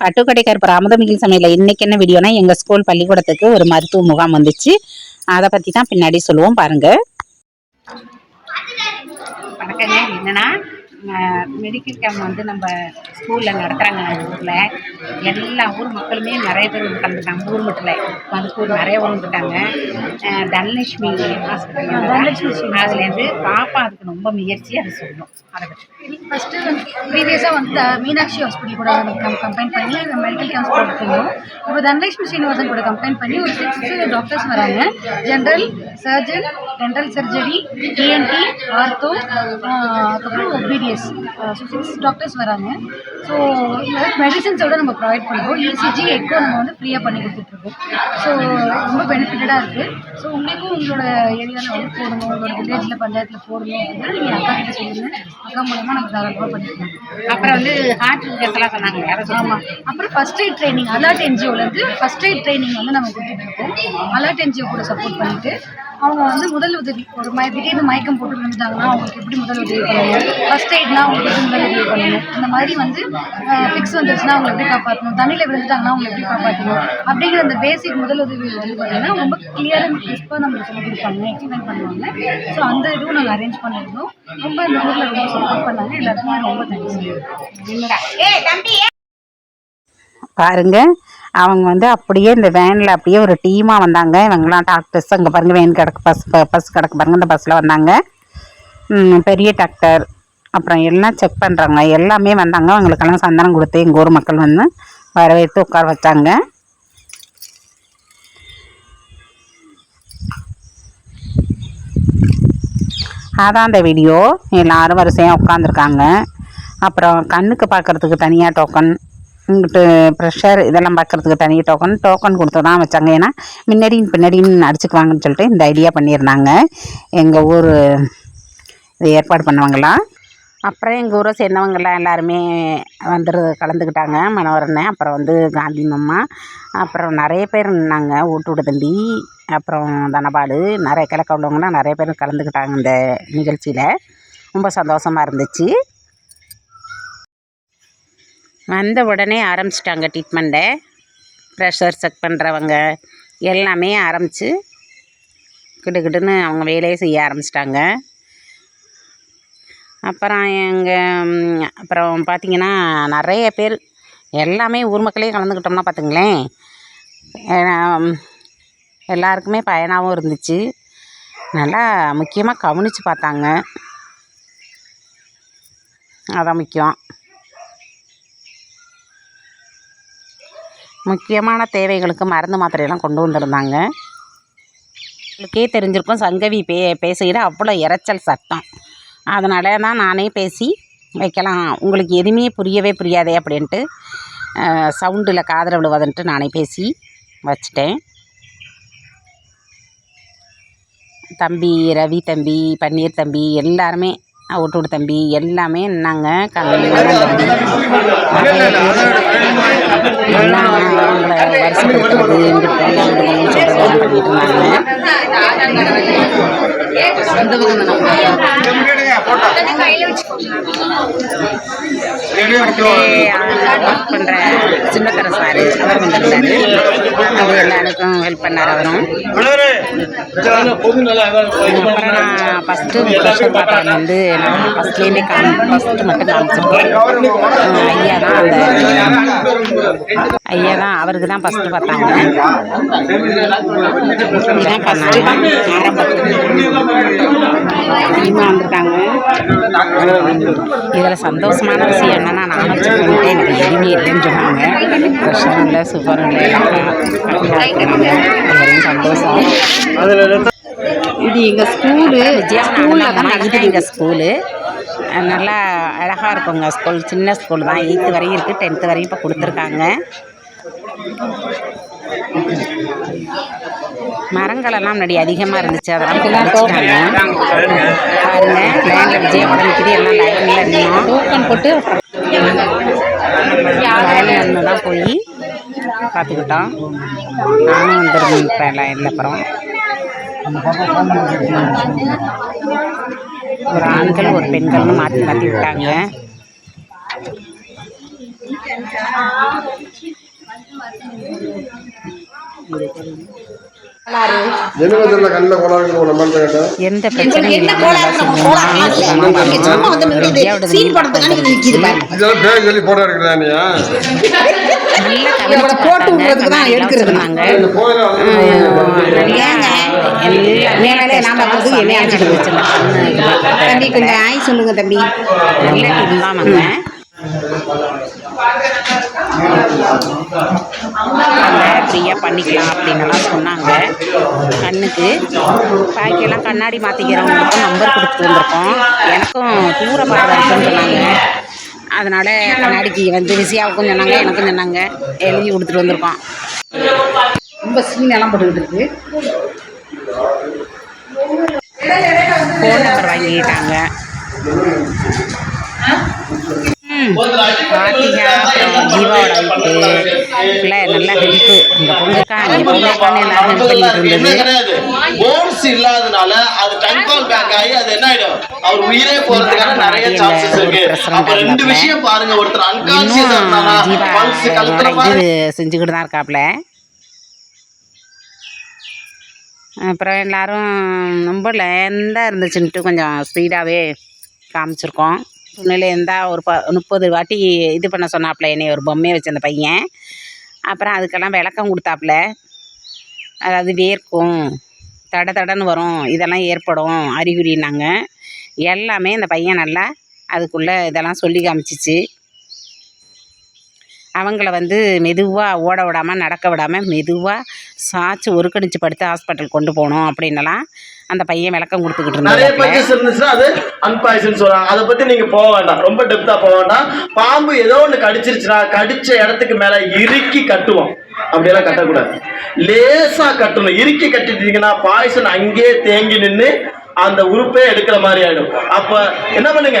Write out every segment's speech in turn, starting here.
பட்டுக்கடைக்கார் அமுதமிகில் சமையல இன்னைக்கு என்ன வீடியோனா எங்க ஸ்கூல் பள்ளிக்கூடத்துக்கு ஒரு மருத்துவ முகாம் வந்துச்சு. அதை பத்தி தான் பின்னாடி சொல்லுவோம் பாருங்க. வணக்கங்க. என்னன்னா மெடிக்கல் கேம்ப் வந்து நம்ம ஸ்கூலில் நடத்துகிறாங்க ஊரில். எல்லா ஊர் மக்களுமே நிறைய பேர் வந்து கலந்துட்டாங்க. ஊர் மட்டும் இல்லை மதுக்கூர் நிறைய வந்துட்டாங்க. தனலட்சுமி ஹாஸ்பிட்டல் அதுலேருந்து பாப்பா அதுக்கு ரொம்ப முயற்சி அதை சொல்லணும். அதை பற்றி ஃபஸ்ட்டு வந்து ப்ரீவியஸாக வந்து மீனாட்சி ஹாஸ்பிட்டல் கூட நம்ம கம்பைன் பண்ணி மெடிக்கல் கேம்ப்ஸ் போட்டுருந்தோம் இப்போ தனலட்சுமி ஸ்ரீனிவாசன் கூட கம்பைன் பண்ணி ஒரு சிக்ஸ் டாக்டர்ஸ் வராங்க. General surgeon dental surgery ENT ortho அதுக்கப்புறம் ஒபிடிஎஸ் ஸோ சிக்ஸ் டாக்டர்ஸ் வராங்க. ஸோ மெடிசன்ஸோட நம்ம ப்ரொவைட் பண்ணுறோம் இசிஜி எக்கோ நம்ம வந்து ஃப்ரீயாக பண்ணி கொடுத்துட்ருக்கோம். ஸோ ரொம்ப பெனிஃபிட்டடாக இருக்குது ஸோ உங்களுக்கும் உங்களோட ஏரியாவில் வந்து போடணும். உங்களோட வில்லேஜில் பஞ்சாயத்தில் போடணும் அப்படின்னா நீங்கள் அக்கா கிட்ட சொல்லுங்கள் அக்கா மூலமாக நம்ம தாராளமாக பண்ணிக்கலாம். அப்புறம் வந்து ஹார்ட் கேஸ்லாம் சொன்னாங்க. ஆமாம் அப்புறம் ஃபர்ஸ்ட் எய்ட் ட்ரைனிங் அலர்ட் என்ஜிஓலேருந்து ஃபர்ஸ்ட் எய்ட் ட்ரைனிங் வந்து நம்ம கொடுத்துட்டு இருக்கோம் அலர்ட் என்ஜிஓ கூட சப்போர்ட் பண்ணிட்டு அவங்க வந்து முதல் உதவி ஒரு மய திடீர்னு மயக்கம் போட்டு விழுந்துட்டாங்கன்னா அவங்களுக்கு எப்படி முதல் உதவி பண்ணணும் ஃபர்ஸ்ட் எய்ட்னா அவங்களுக்கு எப்படி முதல் உதவி பண்ணணும்? இந்த மாதிரி வந்து ஃபிக்ஸ் வந்துருச்சுன்னா அவங்களை எப்படி காப்பாற்றணும் தண்ணியில் விழுந்துட்டாங்கன்னா அவங்களை எப்படி காப்பாற்றணும் அப்படிங்கிற அந்த பேசிக் முதல் உதவி வந்து பார்த்தீங்கன்னா ரொம்ப கிளியர் அண்ட் கிறிஸ்பாக நம்மளுக்கு சொல்லி கொடுப்பாங்க எக்ஸ்பிளைன் பண்ணுவாங்க. ஸோ அந்த இதுவும் நாங்கள் அரேஞ்ச் பண்ணியிருந்தோம். ரொம்ப இந்த ஊரில் ரொம்ப சப்போர்ட் பண்ணாங்க. எல்லாருக்குமே ரொம்ப தேங்க்ஸ் பாருங்க அவங்க வந்து அப்படியே இந்த வேனில் அப்படியே ஒரு டீமாக வந்தாங்க. இவங்கெல்லாம் டாக்டர்ஸ் அங்கே பாருங்கள் வேன் கிடக்கு பஸ் பஸ் கிடக்கு பாருங்க இந்த பஸ்ஸில் வந்தாங்க. பெரிய டாக்டர் அப்புறம் எல்லாம் செக் பண்ணுறாங்க எல்லாமே வந்தாங்க. அவங்களுக்கெல்லாம் சந்தனம் கொடுத்து எங்கள் ஊர் மக்கள் வந்து வரவேற்று உட்கார வச்சாங்க. அதான் அந்த வீடியோ எல்லாரும் வரிசையாக உட்காந்துருக்காங்க அப்புறம் கண்ணுக்கு பார்க்கறதுக்கு தனியாக டோக்கன் இங்கிட்டு ப்ரெஷர் இதெல்லாம் பார்க்கறதுக்கு தனி டோக்கன் டோக்கன் கொடுத்து தான் வச்சாங்க. ஏன்னா முன்னாடியும் பின்னாடின்னு அடிச்சுக்குவாங்கன்னு சொல்லிட்டு இந்த ஐடியா பண்ணியிருந்தாங்க. எங்கள் ஊர் இது ஏற்பாடு பண்ணவங்களாம். அப்புறம் எங்கள் ஊரை சேர்ந்தவங்கெல்லாம் எல்லாருமே வந்துரு கலந்துக்கிட்டாங்க. மனோரண்ணன் அப்புறம் வந்து காந்தி மம்மா அப்புறம் நிறைய பேர் நின்னாங்க ஊட்டுவிட தம்பி அப்புறம் தனபாடு நிறைய கிழக்க உள்ளவங்கலாம் நிறைய பேர் கலந்துக்கிட்டாங்க இந்த நிகழ்ச்சியில். ரொம்ப சந்தோஷமாக இருந்துச்சு. வந்த உடனே ஆரம்பிச்சிட்டாங்க ட்ரீட்மெண்ட்டை ப்ரெஷர் செக் பண்ணுறவங்க எல்லாமே ஆரம்பித்து கிடுகிடுன்னு அவங்க வேலையை செய்ய ஆரம்பிச்சிட்டாங்க. அப்புறம் எங்கள் அப்புறம் பார்த்திங்கன்னா நிறைய பேர் எல்லாமே ஊர் மக்களே கலந்துக்கிட்டோம்னா பார்த்துங்களேன் ஏன்னா, எல்லாருக்குமே பயனாகவும் இருந்துச்சு. நல்லா முக்கியமாக கவனித்து பார்த்தாங்க. அதான் முக்கியம். முக்கியமான தேவைகளுக்கு மருந்து மாத்திரையெல்லாம் கொண்டு வந்திருந்தாங்க. உங்களுக்கே தெரிஞ்சிருக்கும் சங்கவி பே பேசுகிற அவ்வளோ இறைச்சல் சத்தம். அதனால தான் நானே பேசி வைக்கலாம். உங்களுக்கு எதுவுமே புரியவே புரியாதே அப்படின்ட்டு சவுண்டில் காதில் விழுவதுன்ட்டு நானே பேசி வச்சிட்டேன். தம்பி ரவி தம்பி பன்னீர் தம்பி எல்லாருமே தம்பி எல்லாமே நின்னாங்க கண்ணன் தம்பி நிறைய பேர் எல்லாம் அவங்கள வரிசைப்படுத்துறது அங்கிட்டு போங்கன்னு சொல்கிறது பண்ணிட்டு இருந்தாங்க ஒர்க் பண்ணுற சின்னத்தர சார் அவர் வந்திருந்தாரு. அவர் எல்லாருக்கும் ஹெல்ப் பண்ணார் அவரும். அப்புறம் நான் ஃபஸ்ட்டு ப்ரெஷர் பார்த்தவங்க வந்து நான் ஃபஸ்ட்லேருந்தே காமி ஃபஸ்ட்டு மட்டும் காமிச்சிருக்கேன். ஐயா தான் அந்த ஐயா தான் அவருக்கு தான் ஃபஸ்ட்டு பார்த்தாங்க. இதுதான் ஃபஸ்ட்டு ஆரம்பத்தில். அதிகமாக வந்திருக்காங்க. இதில் சந்தோஷமான விஷயம் என்னென்னா நான் செக் பண்ணிட்டேன் எனக்கு எதுவுமே இல்லைன்னு சொன்னாங்க. பிரஷரும் இல்லை சுகரும் இல்லை எல்லாம் சந்தோஷம் அது சந்தோஷம். இது எங்கள் ஸ்கூலு. ஸ்கூலில் தான் இது எங்கள் ஸ்கூலு. நல்லா அழகாக இருக்குங்க ஸ்கூல். சின்ன ஸ்கூல் தான். எயித்து வரையும் இருக்குது டென்த்து வரையும் இப்போ கொடுத்துருக்காங்க. மரங்கள் எல்லாம் முன்னாடி அதிகமாக இருந்துச்சு. அதெல்லாம் வச்சுட்டாங்க பாருங்க லைனில் விஜயபடம் நிற்கிது எல்லாம் லைனில் இருந்தோம் டோக்கன் போட்டு. லைனில் தான் போய் பார்த்துக்கிட்டோம். நானும் வந்துருந்தேன் இப்போ லைனில் அப்புறம். ஒரு ஆண்கள் ஒரு பெண்கள்னு மாற்றி மாற்றி விட்டாங்க. என்ன எந்த பிரச்சனையும் போட்டோ விடுறதுக்கு தான் எடுக்கிறது என்ன அழைச்சிட்டு தம்பி கொஞ்சம் ஆய் சொல்லுங்க தம்பி. நல்ல ஃப்ரீயாக பண்ணிக்கலாம் அப்படின்னுலாம் சொன்னாங்க. கண்ணுக்கு. பாக்கியெல்லாம் கண்ணாடி மாற்றிக்கிறவங்களுக்கும் நம்பர் கொடுத்துட்டு வந்திருக்கோம். எனக்கும் தூர பார்வை இருக்குன்னு சொன்னாங்க. அதனால் கண்ணாடிக்கு வந்து விசியாவுக்கும் சொன்னாங்க எனக்கும் சொன்னாங்க. எழுதி கொடுத்துட்டு வந்திருக்கோம். ரொம்ப சீனெல்லாம் போட்டுக்கிட்டு இருக்கு. ஃபோன் நம்பர் வாங்கிக்கிட்டாங்க. அப்புறம் ஜீவாவோட ஒய்ஃபு பிள்ளை நல்லா ஹெல்ப்பு பொங்கக்கா இங்கே பொங்கக்கான்னு எல்லாரும் ஹெல்ப் பண்ணிட்டு இருந்தது. போன்ஸ் இல்லாதனால அது கன்ஃபார்ம் பேக் ஆகி அது என்ன ஆயிடும்? அவர் உயிரே போறதுக்கான நிறைய சான்சஸ் இருக்கு. அப்ப ரெண்டு விஷயம் பாருங்க. ஒருத்தர் அன்கான்சியஸ் இருந்தானா பல்ஸ் கழுத்துற இன்னும் மாதிரி. இது செஞ்சுக்கிட்டு தான் இருக்காப்புல. அப்புறம் எல்லாரும் ரொம்ப லேந்தாக இருந்துச்சுன்ட்டு கொஞ்சம் ஸ்பீடாகவே காமிச்சிருக்கோம். சொன்னல இருந்தால் ஒரு ப முப்பது வாட்டி இது பண்ண சொன்னாப்புல என்னை ஒரு பொம்மையை வச்சு அந்த பையன். அப்புறம் அதுக்கெல்லாம் விளக்கம் கொடுத்தாப்புல அதாவது வேர்க்கும் தட தடன்னு வரும் இதெல்லாம் ஏற்படும் அறிகுறினாங்க எல்லாமே இந்த பையன் நல்லா அதுக்குள்ளே இதெல்லாம் சொல்லி காமிச்சிச்சு. அவங்கள வந்து மெதுவாக ஓட விடாமல் நடக்க விடாமல் மெதுவாக சாய்ச்சி ஒருக்கணிச்சு படுத்து ஹாஸ்பிட்டல் கொண்டு போகணும் அப்படின்னலாம் அந்த பையன் விளக்கம் கொடுத்துக்கிட்டு நிறைய பஞ்சஸ் இருந்துச்சுன்னா அது அன்பாய்சன் சொல்றாங்க அதை பத்தி நீங்க போக வேண்டாம். ரொம்ப டெப்தா போக வேண்டாம். பாம்பு ஏதோ ஒண்ணு கடிச்சிருச்சுன்னா கடிச்ச இடத்துக்கு மேல இறுக்கி கட்டுவோம். அப்படியெல்லாம் கட்டக்கூடாது. லேசா கட்டணும். இறுக்கி கட்டிட்டீங்கன்னா பாய்சன் அங்கேயே தேங்கி நின்று அந்த உறுப்பே எடுக்கிற மாதிரி ஆயிடும். அப்ப என்ன பண்ணுங்க?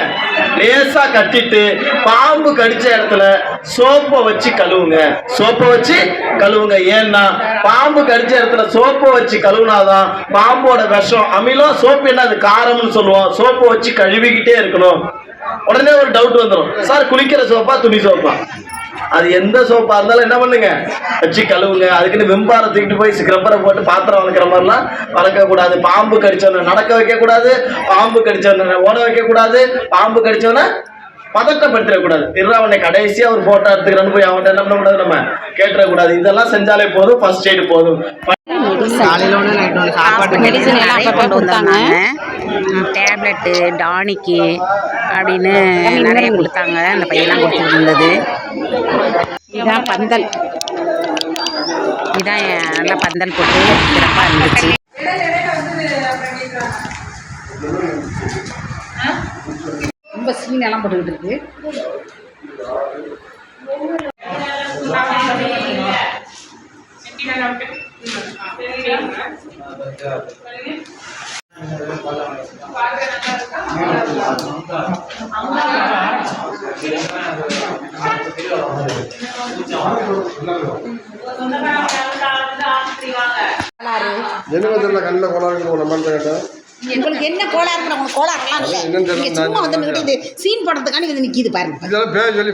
லேசா கட்டிட்டு பாம்பு கடிச்ச இடத்துல சோப்பை வச்சு கழுவுங்க. சோப்பை வச்சு கழுவுங்க. ஏன்னா பாம்பு கடிச்ச இடத்துல சோப்பை வச்சு கழுவுனாதான் பாம்போட விஷம் அமிலம் சோப்பு என்ன அது? காரம்னு சொல்லுவோம். சோப்பை வச்சு கழுவிக்கிட்டே இருக்கணும். உடனே ஒரு டவுட் வந்துடும் சார் குளிக்கிற சோப்பா துணி சோப்பா? அது எந்த சோப்பா இருந்தாலும் என்ன பண்ணுங்க? வச்சு கழுவுங்க. அதுக்குன்னு வெம்பாரை தூக்கிட்டு போய் ஸ்க்ரப்பரை போட்டு பாத்திரம் வளர்க்குற மாதிரிலாம் வளர்க்கக்கூடாது பாம்பு கடிச்சவனை நடக்க வைக்கக்கூடாது பாம்பு கடிச்சவனை ஓட வைக்கக்கூடாது பாம்பு கடிச்சவனை பதட்டப்படுத்திடக்கூடாது திருவாவனை கடைசியா ஒரு போட்டோ எடுத்துக்கிறேன்னு போய் அவன்கிட்ட என்ன பண்ணக்கூடாது நம்ம? கேட்டுறக்கூடாது. இதெல்லாம் செஞ்சாலே போதும். ஃபர்ஸ்ட் எய்டு போதும். மெடிசன் எல்லாம் கொண்டு வந்தாங்க. டேப்லெட்டு டானிக்கு அப்படின்னு நிறைய கொடுத்தாங்க. அந்த பையன்லாம் கொடுத்துட்டு இருந்தது. இதான் பந்தல். இதான் என் நல்லா பந்தல் போட்டு சிறப்பாக இருந்துச்சு. ரொம்ப சீன் எல்லாம் போட்டுக்கிட்டு இருக்கு. என்ன தெரியல கண்ணில் கோளாறு உங்களுக்கு என்ன கோளாறு உங்களுக்கு கோளாறுலாம் இல்லை என்னன்னு தெரியல. நீங்க சும்மா வந்து நின்னுட்டு இது சீன் போடுறதுக்காண்டி வந்து நிக்கிது பாருங்க. இதெல்லாம் பேர் சொல்லி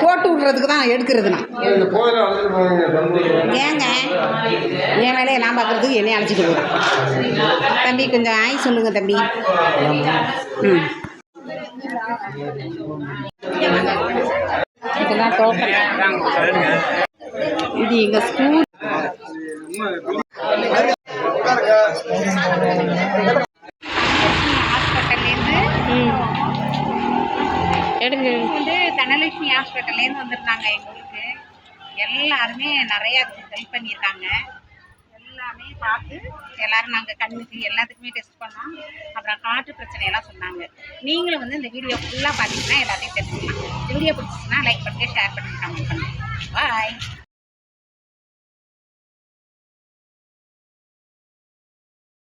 போட்டோ விடுறதுக்கு தான் எடுக்கிறது நான். ஏங்க? என் வேலையை நான் பார்க்கறதுக்கு என்னை அழைச்சிட்டு போகிறேன் தம்பி கொஞ்சம் ஆய் சொல்லுங்க தம்பி. ம். இதெல்லாம் டோக்கன் இது எங்கள் ஸ்கூல் எடுங்க. வந்து தனலட்சுமி ஹாஸ்பிட்டல்லேருந்து வந்திருந்தாங்க எங்கள் ஊருக்கு எல்லாருமே நிறையா ஹெல்ப் பண்ணியிருக்காங்க. எல்லாமே பார்த்து எல்லாரும் நாங்கள் கண்ணுக்கு எல்லாத்துக்குமே டெஸ்ட் பண்ணோம். அப்புறம் காற்று பிரச்சனையெல்லாம் சொன்னாங்க. நீங்களும் வந்து இந்த வீடியோ ஃபுல்லாக பார்த்தீங்கன்னா எல்லாத்தையும் தெரிஞ்சுக்கலாம். வீடியோ பிடிச்சிச்சுன்னா லைக் பண்ணுங்கள் ஷேர் பண்ணுங்கள் கமெண்ட் பண்ணுங்கள் பாய்